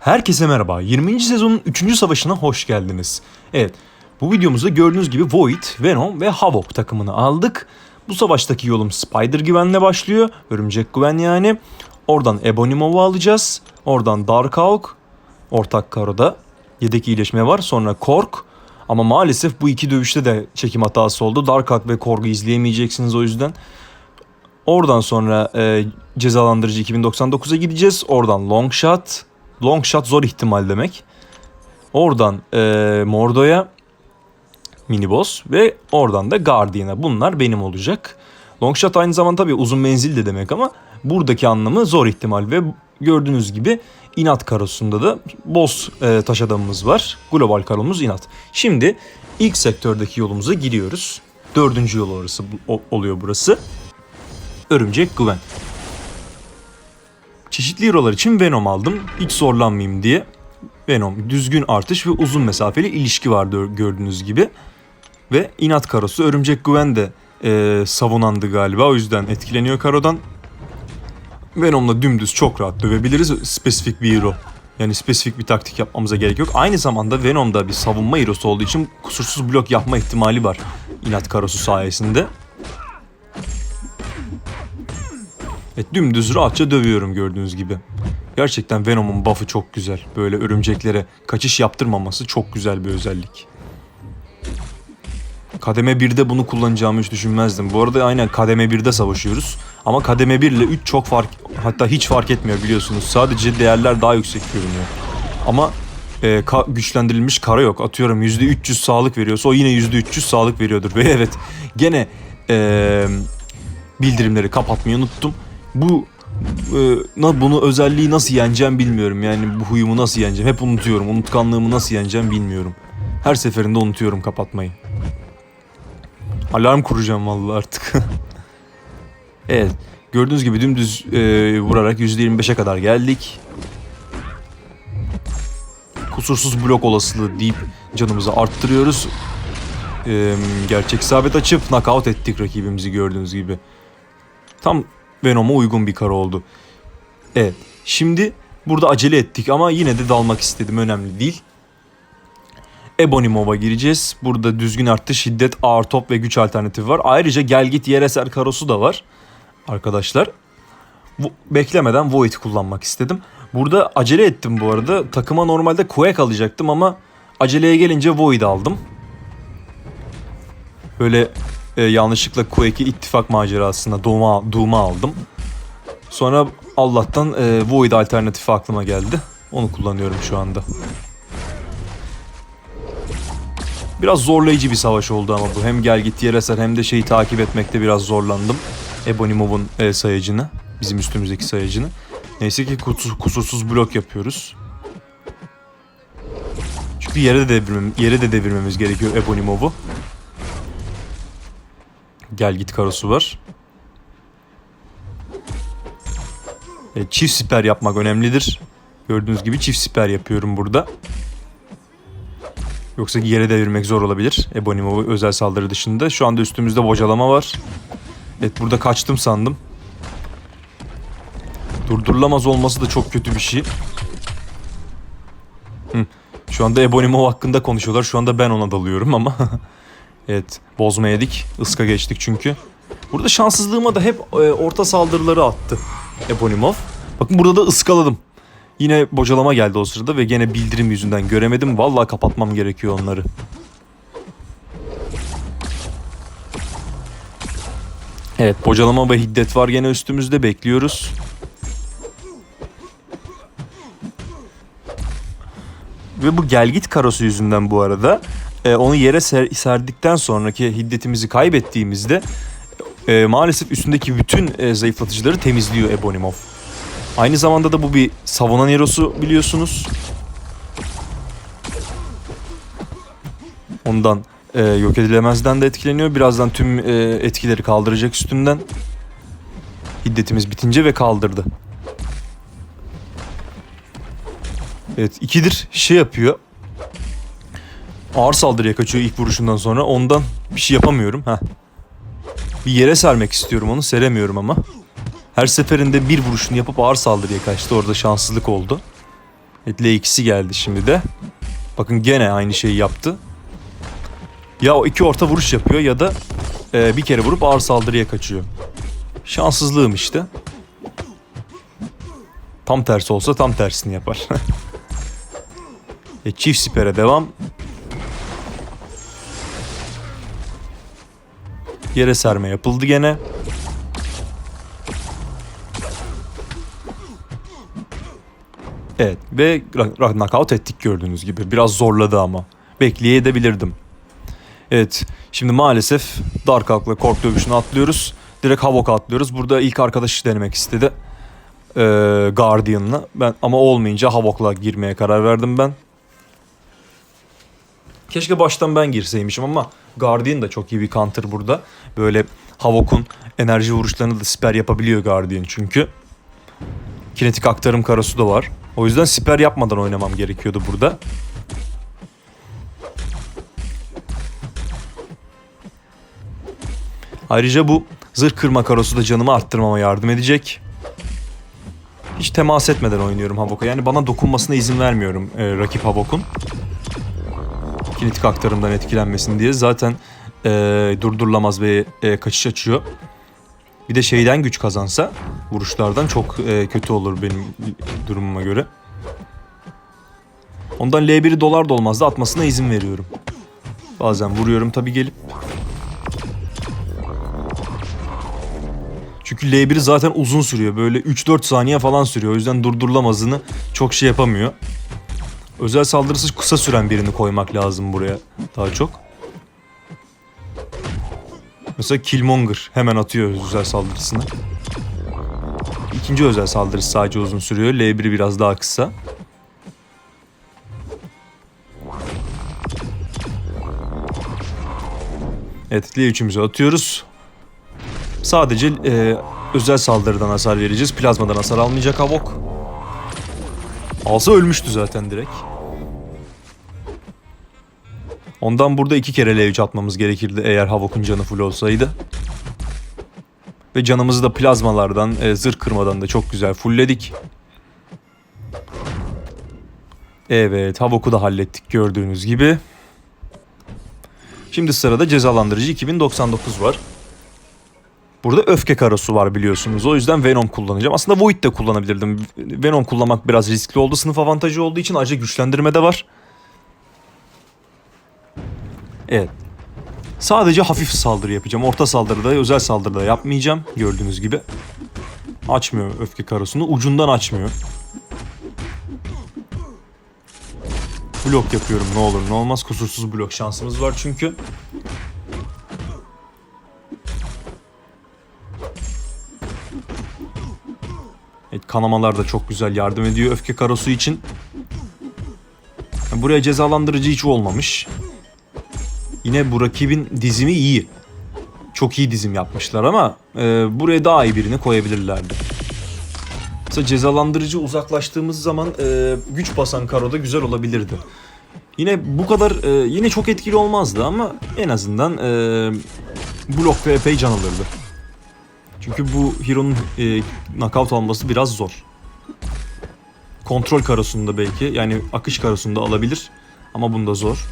Herkese merhaba. 20. sezonun 3. savaşına hoş geldiniz. Evet, bu videomuzda gördüğünüz gibi Void, Venom ve Havok takımını aldık. Bu savaştaki yolum Spider Gwen'le başlıyor. Örümcek Gwen yani. Oradan Ebonimov'u alacağız. Oradan Darkhawk, ortak karoda. Yedek iyileşme var. Sonra Kork. Ama maalesef bu iki dövüşte de çekim hatası oldu. Darkhawk ve Korg'u izleyemeyeceksiniz o yüzden. Oradan sonra e, cezalandırıcı 2099'a gideceğiz. Oradan long shot. Long shot zor ihtimal demek. Oradan e, Mordo'ya mini boss ve oradan da Guardian'a. Bunlar benim olacak. Long shot aynı zamanda tabii uzun menzil de demek ama buradaki anlamı zor ihtimal ve gördüğünüz gibi inat karosunda da boss e, taş adamımız var. Global karomuz inat. Şimdi ilk sektördeki yolumuza giriyoruz. Dördüncü yol orası oluyor burası. Örümcek Güven. Çeşitli hero'lar için Venom aldım. Hiç zorlanmayayım diye. Venom düzgün artış ve uzun mesafeli ilişki var dö- gördüğünüz gibi. Ve inat karosu Örümcek Güven de e, savunandı galiba. O yüzden etkileniyor karodan. Venom'la dümdüz çok rahat dövebiliriz. Spesifik bir hero. Yani spesifik bir taktik yapmamıza gerek yok. Aynı zamanda Venom'da bir savunma hero'su olduğu için kusursuz blok yapma ihtimali var. İnat karosu sayesinde. Evet dümdüz rahatça dövüyorum gördüğünüz gibi. Gerçekten Venom'un buff'ı çok güzel. Böyle örümceklere kaçış yaptırmaması çok güzel bir özellik. Kademe 1'de bunu kullanacağımı hiç düşünmezdim. Bu arada aynen kademe 1'de savaşıyoruz. Ama kademe 1 ile 3 çok fark hatta hiç fark etmiyor biliyorsunuz. Sadece değerler daha yüksek görünüyor. Ama e, ka- güçlendirilmiş kara yok. Atıyorum %300 sağlık veriyorsa o yine %300 sağlık veriyordur. Ve evet gene e, bildirimleri kapatmayı unuttum. Bu e, bunu özelliği nasıl yeneceğim bilmiyorum. Yani bu huyumu nasıl yeneceğim? Hep unutuyorum. Unutkanlığımı nasıl yeneceğim bilmiyorum. Her seferinde unutuyorum kapatmayı. Alarm kuracağım vallahi artık. evet. Gördüğünüz gibi dümdüz e, vurarak %25'e kadar geldik. Kusursuz blok olasılığı deyip canımızı arttırıyoruz. E, gerçek isabet açıp knockout ettik rakibimizi gördüğünüz gibi. Tam Venom'a uygun bir kara oldu. Evet. Şimdi burada acele ettik ama yine de dalmak istedim. Önemli değil. Ebonimov'a gireceğiz. Burada düzgün arttı, şiddet, ağır top ve güç alternatifi var. Ayrıca gel git yer eser karosu da var. Arkadaşlar. Beklemeden Void kullanmak istedim. Burada acele ettim bu arada. Takıma normalde Quake alacaktım ama aceleye gelince Void aldım. Böyle e, yanlışlıkla Quake'i ittifak macerasında Doom'a Doom'a aldım. Sonra Allah'tan e, Void alternatifi aklıma geldi. Onu kullanıyorum şu anda. Biraz zorlayıcı bir savaş oldu ama bu. Hem gel git yer eser hem de şeyi takip etmekte biraz zorlandım. Ebonimov'un e, sayacını. Bizim üstümüzdeki sayacını. Neyse ki kusursuz blok yapıyoruz. Çünkü yere de devirmem, yere de devirmemiz gerekiyor Ebonimov'u. Gel git karosu var. E, çift siper yapmak önemlidir. Gördüğünüz gibi çift siper yapıyorum burada. Yoksa yere devirmek zor olabilir. Ebonimo özel saldırı dışında. Şu anda üstümüzde bocalama var. Evet burada kaçtım sandım. Durdurulamaz olması da çok kötü bir şey. Hı. Şu anda Ebonimo hakkında konuşuyorlar. Şu anda ben ona dalıyorum ama. evet bozma yedik. Iska geçtik çünkü. Burada şanssızlığıma da hep e, orta saldırıları attı Ebonimov. Bakın burada da ıskaladım. Yine bocalama geldi o sırada ve gene bildirim yüzünden göremedim. Vallahi kapatmam gerekiyor onları. Evet bocalama ve hiddet var gene üstümüzde bekliyoruz. Ve bu gelgit karosu yüzünden bu arada e, onu yere ser- serdikten sonraki hiddetimizi kaybettiğimizde e, maalesef üstündeki bütün e, zayıflatıcıları temizliyor Ebonimov. Aynı zamanda da bu bir savunan hero'su biliyorsunuz. Ondan e, yok edilemezden de etkileniyor. Birazdan tüm e, etkileri kaldıracak üstünden. Hiddetimiz bitince ve kaldırdı. Evet ikidir şey yapıyor. Ağır saldırıya kaçıyor ilk vuruşundan sonra. Ondan bir şey yapamıyorum. Heh. Bir yere sermek istiyorum onu. Seremiyorum ama. Her seferinde bir vuruşunu yapıp ağır saldırıya kaçtı. Orada şanssızlık oldu. Evet L2'si geldi şimdi de. Bakın gene aynı şeyi yaptı. Ya o iki orta vuruş yapıyor ya da e, bir kere vurup ağır saldırıya kaçıyor. Şanssızlığım işte. Tam tersi olsa tam tersini yapar. e, çift sipere devam. Yere serme yapıldı gene. Evet ve knockout ettik gördüğünüz gibi. Biraz zorladı ama. Bekleyebilirdim. Evet şimdi maalesef Dark Hulk'la Kork dövüşünü atlıyoruz. Direkt Havok'a atlıyoruz. Burada ilk arkadaşı denemek istedi. Ee, Guardian'la. Ben, ama olmayınca Havok'la girmeye karar verdim ben. Keşke baştan ben girseymişim ama Guardian da çok iyi bir counter burada. Böyle Havok'un enerji vuruşlarını da siper yapabiliyor Guardian çünkü. Kinetik aktarım karosu da var. O yüzden siper yapmadan oynamam gerekiyordu burada. Ayrıca bu zırh kırma karosu da canımı arttırmama yardım edecek. Hiç temas etmeden oynuyorum Havok'a. Yani bana dokunmasına izin vermiyorum e, rakip Havok'un. Kinetik aktarımdan etkilenmesin diye. Zaten e, durdurulamaz ve e, kaçış açıyor. Bir de şeyden güç kazansa vuruşlardan çok e, kötü olur benim durumuma göre. Ondan L1'i dolar da olmaz da atmasına izin veriyorum. Bazen vuruyorum tabi gelip. Çünkü L1'i zaten uzun sürüyor. Böyle 3-4 saniye falan sürüyor. O yüzden durdurulamazını çok şey yapamıyor. Özel saldırısı kısa süren birini koymak lazım buraya daha çok. Mesela Killmonger hemen atıyor özel saldırısını. İkinci özel saldırısı sadece uzun sürüyor. L1'i biraz daha kısa. Evet L3'ümüzü atıyoruz. Sadece e, özel saldırıdan hasar vereceğiz. Plazmadan hasar almayacak Havok. Alsa ölmüştü zaten direkt. Ondan burada iki kere L3 atmamız gerekirdi eğer Havok'un canı full olsaydı. Ve canımızı da plazmalardan, e, zırh kırmadan da çok güzel fullledik. Evet, Havok'u da hallettik gördüğünüz gibi. Şimdi sırada cezalandırıcı 2099 var. Burada öfke karosu var biliyorsunuz. O yüzden Venom kullanacağım. Aslında Void de kullanabilirdim. Venom kullanmak biraz riskli oldu. Sınıf avantajı olduğu için ayrıca güçlendirme de var. Evet. Sadece hafif saldırı yapacağım. Orta saldırıda, özel saldırıda yapmayacağım. Gördüğünüz gibi. Açmıyor öfke karosunu. Ucundan açmıyor. Blok yapıyorum ne olur ne olmaz. Kusursuz blok şansımız var çünkü. Kanamalar da çok güzel yardım ediyor öfke karosu için. Buraya cezalandırıcı hiç olmamış. Yine bu rakibin dizimi iyi. Çok iyi dizim yapmışlar ama e, buraya daha iyi birini koyabilirlerdi. Mesela cezalandırıcı uzaklaştığımız zaman e, güç basan karoda güzel olabilirdi. Yine bu kadar e, yine çok etkili olmazdı ama en azından e, blok ve epey can alırdı. Çünkü bu Hero'nun e, knockout alması biraz zor. Kontrol karosunda belki yani akış karosunda alabilir ama bunda zor.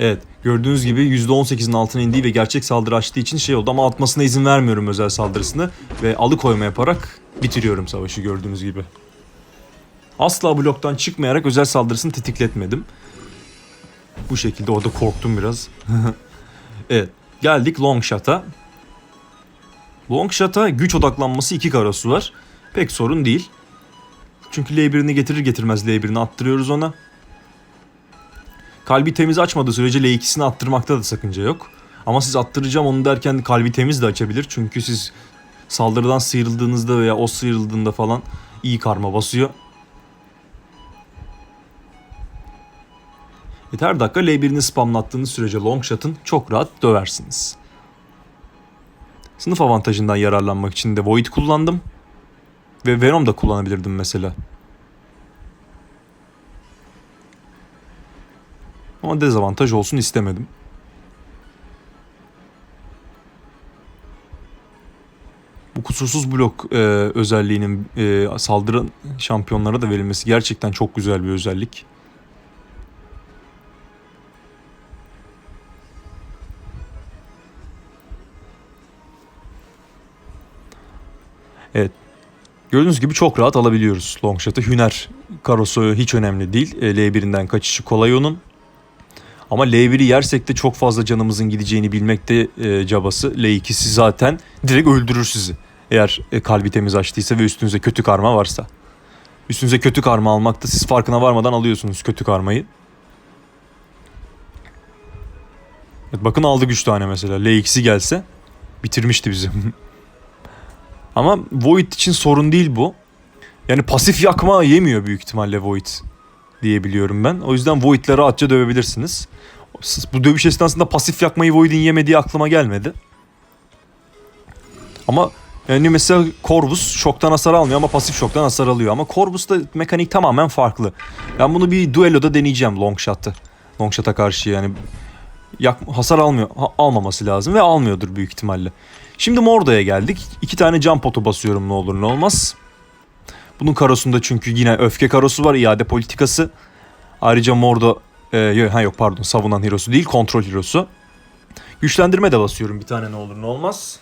Evet gördüğünüz gibi %18'in altına indiği ve gerçek saldırı açtığı için şey oldu ama atmasına izin vermiyorum özel saldırısını ve alıkoyma yaparak bitiriyorum savaşı gördüğünüz gibi. Asla bloktan çıkmayarak özel saldırısını tetikletmedim. Bu şekilde orada korktum biraz. evet geldik long shot'a. Long shot'a güç odaklanması iki karosu var. Pek sorun değil. Çünkü L1'ini getirir getirmez L1'ini attırıyoruz ona. Kalbi temiz açmadığı sürece L2'sini attırmakta da sakınca yok. Ama siz attıracağım onu derken kalbi temiz de açabilir. Çünkü siz saldırıdan sıyrıldığınızda veya o sıyrıldığında falan iyi karma basıyor. Her dakika L1'ini spamlattığınız sürece long shot'ın çok rahat döversiniz. Sınıf avantajından yararlanmak için de Void kullandım. Ve Venom da kullanabilirdim mesela. Ama dezavantaj olsun istemedim. Bu kusursuz blok e, özelliğinin e, saldırı şampiyonlara da verilmesi gerçekten çok güzel bir özellik. Evet. Gördüğünüz gibi çok rahat alabiliyoruz long shot'ı. Hüner karosu hiç önemli değil. E, L1'inden kaçışı kolay onun. Ama L1'i yersek de çok fazla canımızın gideceğini bilmekte e, cabası. L2'si zaten direkt öldürür sizi. Eğer e, kalbi temiz açtıysa ve üstünüze kötü karma varsa. Üstünüze kötü karma almakta siz farkına varmadan alıyorsunuz kötü karmayı. Evet, bakın aldık 3 tane mesela. L2'si gelse bitirmişti bizi. Ama Void için sorun değil bu. Yani pasif yakma yemiyor büyük ihtimalle Void diyebiliyorum ben. O yüzden Void'le rahatça dövebilirsiniz. Bu dövüş esnasında pasif yakmayı Void'in yemediği aklıma gelmedi. Ama yani mesela Corvus şoktan hasar almıyor ama pasif şoktan hasar alıyor. Ama Corvus'ta mekanik tamamen farklı. Ben bunu bir duelloda deneyeceğim long shot'ta. Long shot'a karşı yani yak, hasar almıyor, ha- almaması lazım ve almıyordur büyük ihtimalle. Şimdi Mordo'ya geldik. İki tane can potu basıyorum ne olur ne olmaz. Bunun karosunda çünkü yine öfke karosu var, iade politikası. Ayrıca Mordo, e, ha yok pardon savunan hero'su değil, kontrol hero'su. Güçlendirme de basıyorum bir tane ne olur ne olmaz.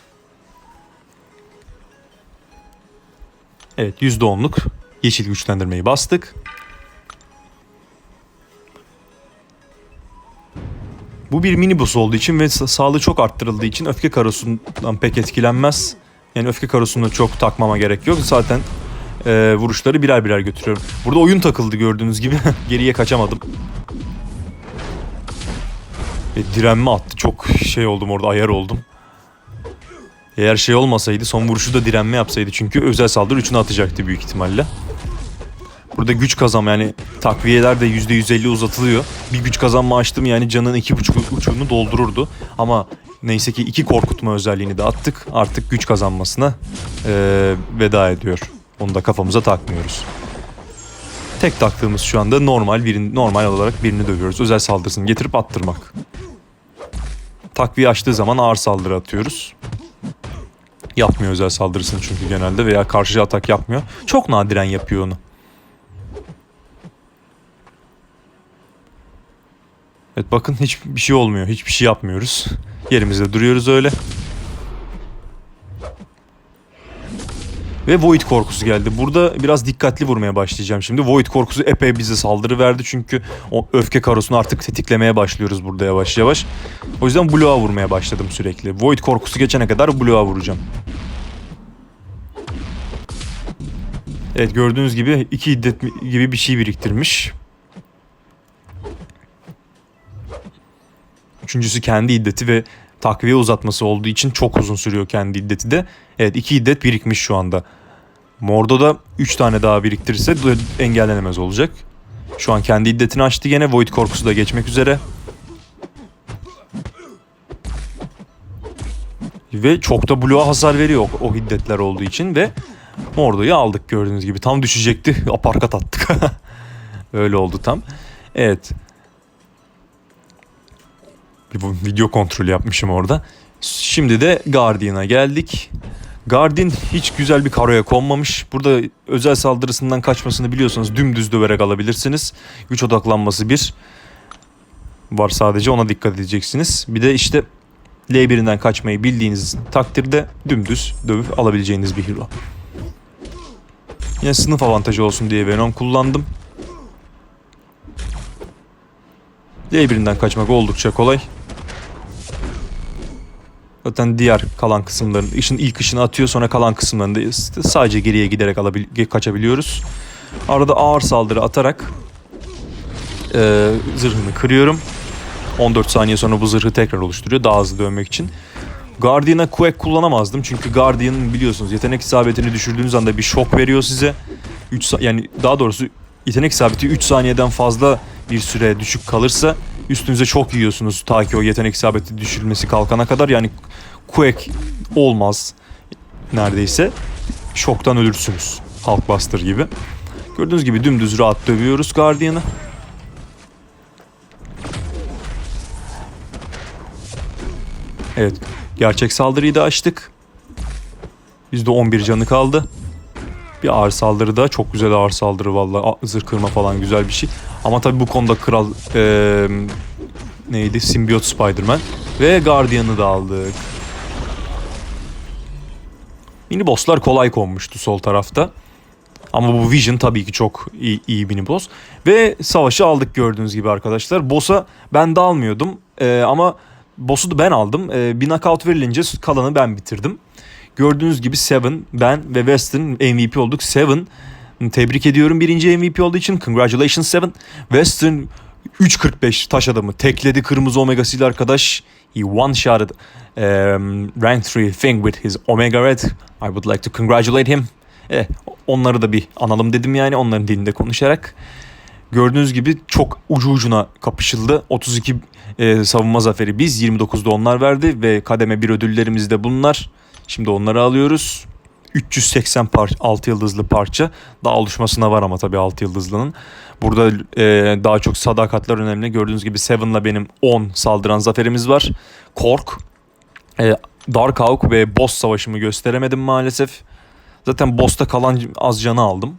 Evet %10'luk yeşil güçlendirmeyi bastık. Bu bir minibus olduğu için ve sa- sağlığı çok arttırıldığı için öfke karosundan pek etkilenmez. Yani öfke karosunu çok takmama gerek yok. Zaten e, vuruşları birer birer götürüyorum. Burada oyun takıldı gördüğünüz gibi. Geriye kaçamadım. E, direnme attı. Çok şey oldum orada ayar oldum. Eğer şey olmasaydı son vuruşu da direnme yapsaydı çünkü özel saldırı 3'ünü atacaktı büyük ihtimalle. Burada güç kazanma yani takviyeler de %150 uzatılıyor. Bir güç kazanma açtım yani canın iki buçuk uçunu doldururdu. Ama neyse ki iki korkutma özelliğini de attık. Artık güç kazanmasına eee, veda ediyor. Onu da kafamıza takmıyoruz. Tek taktığımız şu anda normal birini, normal olarak birini dövüyoruz. Özel saldırısını getirip attırmak. Takviye açtığı zaman ağır saldırı atıyoruz. Yapmıyor özel saldırısını çünkü genelde veya karşı atak yapmıyor. Çok nadiren yapıyor onu. Evet bakın hiçbir şey olmuyor. Hiçbir şey yapmıyoruz. Yerimizde duruyoruz öyle. Ve Void korkusu geldi. Burada biraz dikkatli vurmaya başlayacağım şimdi. Void korkusu epey bize saldırı verdi çünkü o öfke karosunu artık tetiklemeye başlıyoruz burada yavaş yavaş. O yüzden Blue'a vurmaya başladım sürekli. Void korkusu geçene kadar Blue'a vuracağım. Evet gördüğünüz gibi iki iddet gibi bir şey biriktirmiş. Üçüncüsü kendi iddeti ve takviye uzatması olduğu için çok uzun sürüyor kendi iddeti de. Evet iki iddet birikmiş şu anda. Mordo da 3 tane daha biriktirirse engellenemez olacak. Şu an kendi iddetini açtı gene. Void korkusu da geçmek üzere. Ve çok da Blue'a hasar veriyor o, o hiddetler olduğu için ve Mordo'yu aldık gördüğünüz gibi. Tam düşecekti. Aparkat attık. Öyle oldu tam. Evet. Bu video kontrolü yapmışım orada. Şimdi de Guardian'a geldik. Guardian hiç güzel bir karoya konmamış. Burada özel saldırısından kaçmasını biliyorsanız dümdüz döverek alabilirsiniz. Güç odaklanması bir var sadece ona dikkat edeceksiniz. Bir de işte L1'inden kaçmayı bildiğiniz takdirde dümdüz dövüp alabileceğiniz bir hero. Yine sınıf avantajı olsun diye Venom kullandım. L1'inden kaçmak oldukça kolay. Zaten diğer kalan kısımların işin ilk ışını atıyor sonra kalan kısımlarında sadece geriye giderek alabil- kaçabiliyoruz. Arada ağır saldırı atarak e, zırhını kırıyorum. 14 saniye sonra bu zırhı tekrar oluşturuyor daha hızlı dönmek için. Guardian'a Quake kullanamazdım çünkü Guardian'ın biliyorsunuz yetenek isabetini düşürdüğünüz anda bir şok veriyor size. 3 yani daha doğrusu yetenek isabeti 3 saniyeden fazla bir süre düşük kalırsa üstünüze çok yiyorsunuz ta ki o yetenek isabeti düşürülmesi kalkana kadar yani Quake olmaz neredeyse. Şoktan ölürsünüz. Hulkbuster gibi. Gördüğünüz gibi dümdüz rahat dövüyoruz Guardian'ı. Evet. Gerçek saldırıyı da açtık. Bizde 11 canı kaldı. Bir ağır saldırı da çok güzel ağır saldırı valla. Zırh kırma falan güzel bir şey. Ama tabii bu konuda kral eee, neydi? Simbiyot Spider-Man. Ve Guardian'ı da aldık. Mini bosslar kolay konmuştu sol tarafta. Ama bu Vision tabii ki çok iyi, iyi mini boss. Ve savaşı aldık gördüğünüz gibi arkadaşlar. Boss'a ben de almıyordum. Ee, ama boss'u da ben aldım. Ee, bir knockout verilince kalanı ben bitirdim. Gördüğünüz gibi Seven, ben ve Western MVP olduk. Seven tebrik ediyorum birinci MVP olduğu için. Congratulations Seven. Western 3.45 taş adamı tekledi kırmızı omegasıyla arkadaş. He one shotted um, rank 3 thing with his omega red. I would like to congratulate him. Eh, onları da bir analım dedim yani onların dilinde konuşarak. Gördüğünüz gibi çok ucu ucuna kapışıldı. 32 e, savunma zaferi biz, 29'da onlar verdi ve kademe bir ödüllerimiz de bunlar. Şimdi onları alıyoruz. 380 par 6 yıldızlı parça. Daha oluşmasına var ama tabii 6 yıldızlının. Burada e, daha çok sadakatler önemli. Gördüğünüz gibi Seven'la benim 10 saldıran zaferimiz var. Kork, e, Dark Hawk ve Boss savaşımı gösteremedim maalesef. Zaten Boss'ta kalan az canı aldım.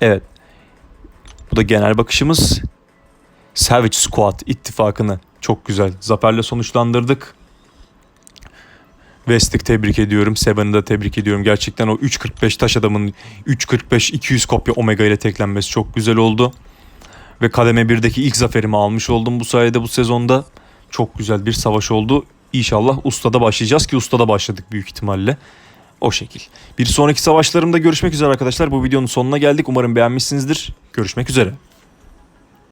Evet. Bu da genel bakışımız. Savage Squad ittifakını çok güzel zaferle sonuçlandırdık. West'i tebrik ediyorum. Seven'ı da tebrik ediyorum. Gerçekten o 3.45 taş adamın 3.45 200 kopya Omega ile teklenmesi çok güzel oldu. Ve kademe 1'deki ilk zaferimi almış oldum bu sayede bu sezonda. Çok güzel bir savaş oldu. İnşallah ustada başlayacağız ki ustada başladık büyük ihtimalle. O şekil. Bir sonraki savaşlarımda görüşmek üzere arkadaşlar. Bu videonun sonuna geldik. Umarım beğenmişsinizdir. Görüşmek üzere.